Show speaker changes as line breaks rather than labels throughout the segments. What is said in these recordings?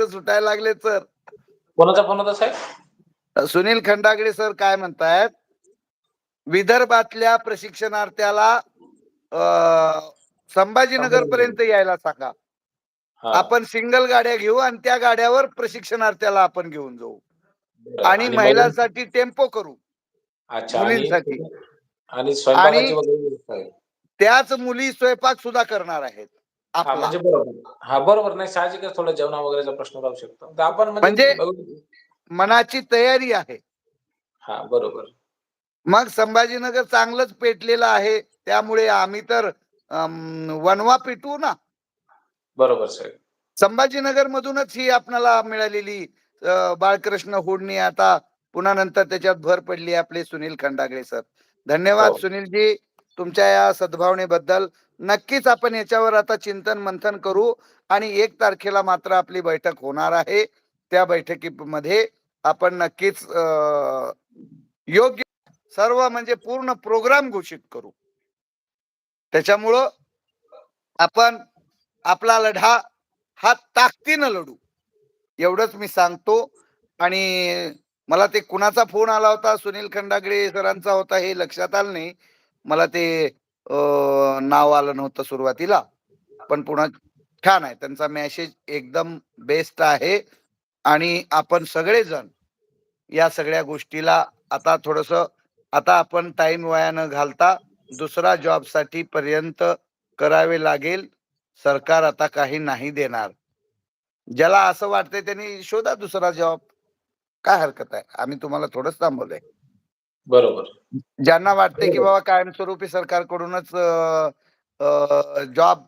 प्रश्न सुटायला लागले सर
कोणाचा फोन होता साहेब
सुनील खंडागडे सर काय म्हणतायत विदर्भातल्या प्रशिक्षणार्थ्याला संभाजीनगर पर्यंत यायला सांगा. आपण सिंगल गाड्या घेऊ आणि त्या गाड्यावर प्रशिक्षणार्थ्याला आपण घेऊन जाऊ. आणि महिलांसाठी टेम्पो करू मुलींसाठी.
आणि.
त्याच मुली स्वयंपाक सुद्धा करणार आहेत
हा
आपला.
म्हणजे बरोबर. हा बरोबर. नाही साहजिकच थोडं जेवणा वगैरेचा प्रश्न राहू शकतो. तर आपण
म्हणजे-
बघू-
मनाची तयारी आहे.
हा बरोबर.
मग संभाजीनगर चांगलंच पेटलेलं आहे. त्यामुळे आम्ही तर वनवा पेटवू ना?
बरोबर साहेब.
संभाजीनगर मधूनच ही आपल्याला मिळालेली अं, बाळकृष्ण हुडणी आता पुन्हा नंतर त्याच्यात भर पडली आपले सुनील खंडागळे सर. धन्यवाद
हो.
सुनीलजी तुमच्या या सद्भावनेबद्दल. नक्कीच आपण याच्यावर आता चिंतन मंथन करू आणि एक तारखेला मात्र आपली बैठक होणार आहे. त्या बैठकीमध्ये आपण नक्कीच योग्य सर्व म्हणजे पूर्ण प्रोग्राम घोषित करू. त्याच्यामुळं आपण आपला लढा हा ताकदीनं लढू. एवढंच मी सांगतो. आणि मला ते कुणाचा फोन आला होता? सुनील खंडागडे सरांचा होता हे लक्षात आलं नाही. मला ते नाव आलं नव्हतं सुरुवातीला पण पुन्हा छान आहे. त्यांचा मेसेज एकदम बेस्ट आहे. आणि आपण सगळेजण या सगळ्या गोष्टीला आता थोडस आता आपण टाइम वाया न घालता दुसरा जॉबसाठी पर्यंत करावे लागेल. सरकार आता काही नाही देणार. ज्याला असं वाटतंय त्यांनी शोधा दुसरा जॉब काय हरकत आहे? आम्ही तुम्हाला थोडंच थांबवलंय.
बरोबर.
ज्यांना वाटतंय की. बाबा कायमस्वरूपी सरकारकडूनच जॉब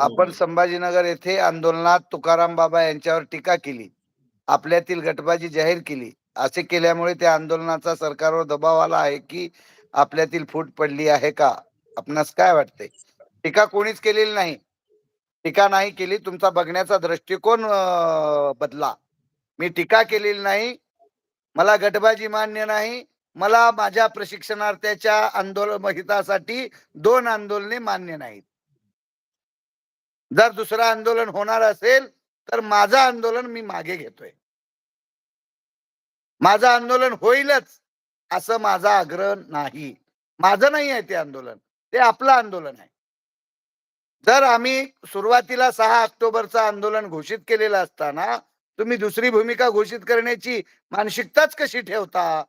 आपण संभाजीनगर येथे आंदोलनात तुकाराम बाबा यांच्यावर टीका केली. आपल्यातील गटबाजी जाहीर केली. असे केल्यामुळे त्या आंदोलनाचा सरकारवर दबाव आला आहे की आपल्यातील फूट पडली आहे का? आपणास काय वाटतंय? टीका कोणीच केलेली नाही. टीका नाही केली. तुमचा बघण्याचा दृष्टिकोन बदला. मी टीका केलेली नाही. मला गटबाजी मान्य नाही. मला माझ्या प्रशिक्षणार्थ्याच्या आंदोलन हितासाठी दोन आंदोलने मान्य नाहीत. जर दुसरं आंदोलन होणार असेल तर माझं आंदोलन मी मागे घेतोय. माझं आंदोलन होईलच असं माझा आग्रह नाही. माझं नाही आहे ते आंदोलन ते आपलं आंदोलन आहे. जर आम्ही सुरुवातीला सहा ऑक्टोबरचं आंदोलन घोषित केलेलं असताना तुम्ही दुसरी भूमिका घोषित करण्याची मानसिकताच कशी ठेवता?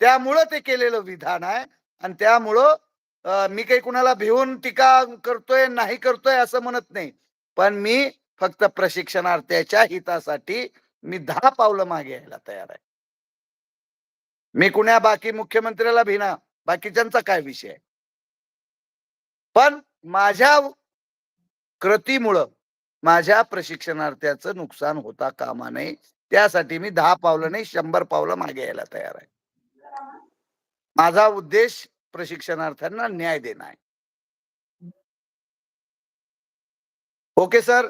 त्यामुळं ते केलेलं विधान आहे आणि त्यामुळं मी काही कुणाला भिवून टीका करतोय नाही करतोय असं म्हणत नाही. पण मी फक्त प्रशिक्षणार्थ्याच्या हितासाठी मी दहा पावलं मागे यायला तयार आहे. मी कुण्या बाकी मुख्यमंत्र्याला भिना बाकीच्यांचा काय विषय? पण माझ्या कृतीमुळं माझ्या प्रशिक्षणार्थ्याचं नुकसान होता कामा नये. त्यासाठी मी दहा पावलं नाही शंभर पावलं मागे यायला तयार आहे. माझा उद्देश प्रशिक्षणार्थ्यांना न्याय देणं आहे. Okay sir.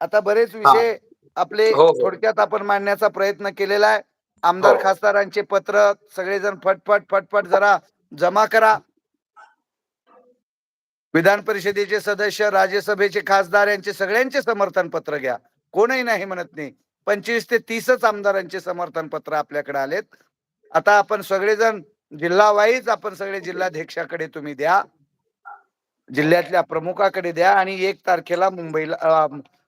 आता बरेच विषय आपले
हो, हो.
थोडक्यात आपण मांडण्याचा प्रयत्न केलेला आहे. आमदार
हो.
खासदारांचे पत्र सगळेजण फटफट फटफट जरा जमा करा. विधान परिषदेचे सदस्य राज्यसभेचे खासदार यांचे सगळ्यांचे समर्थन पत्र घ्या. कोणही नाही म्हणत नाही. पंचवीस ते तीसच आमदारांचे समर्थन पत्र आपल्याकडे आलेत. आता आपण सगळेजण जिल्हा वाईज आपण सगळे जिल्हाध्यक्षाकडे तुम्ही द्या. जिल्ह्यातल्या प्रमुखाकडे द्या आणि एक तारखेला मुंबईला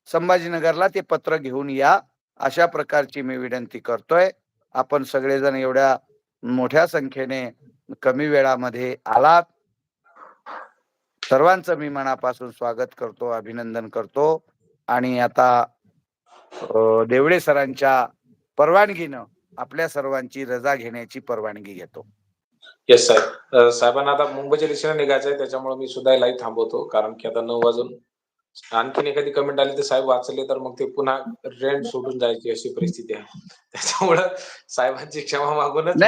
संभाजीनगरला ते पत्र घेऊन या. अशा प्रकारची मी विनंती करतोय. आपण सगळेजण एवढ्या मोठ्या संख्येने कमी वेळामध्ये आलात. सर्वांचं मी मनापासून स्वागत करतो अभिनंदन करतो. आणि आता देवडे सरांच्या परवानगीनं आपल्या सर्वांची रजा घेण्याची परवानगी घेतो.
येस साहेब साहेबांना आता मुंबईच्या दिशेने निघायचंय त्याच्यामुळे मी सुद्धा लाईव्ह थांबवतो कारण की आता नऊ वाजून आणखीन एखादी कमेंट आली तर साहेब वाचले तर मग ते पुन्हा रेंट सोडून जायची अशी परिस्थिती आहे. त्याच्यामुळं साहेबांची क्षमा मागूनच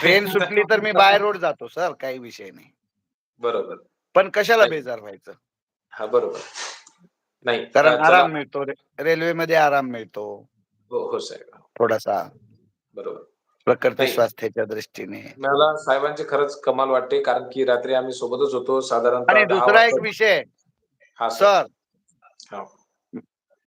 ट्रेन सुटली तर मी बाय रोड जातो सर. काही विषय नाही.
बरोबर.
पण कशाला. बेजार व्हायचं?
हा बरोबर. नाही
कारण. आराम मिळतो. रेल्वेमध्ये आराम मिळतो.
हो हो साहेब.
थोडासा.
बरोबर.
प्रकृती. स्वास्थ्याच्या दृष्टीने.
मला साहेबांचे खरंच कमाल वाटते कारण की रात्री आम्ही सोबतच होतो दहा
दुसरा एक विषय.
हा सर
सर.
हा.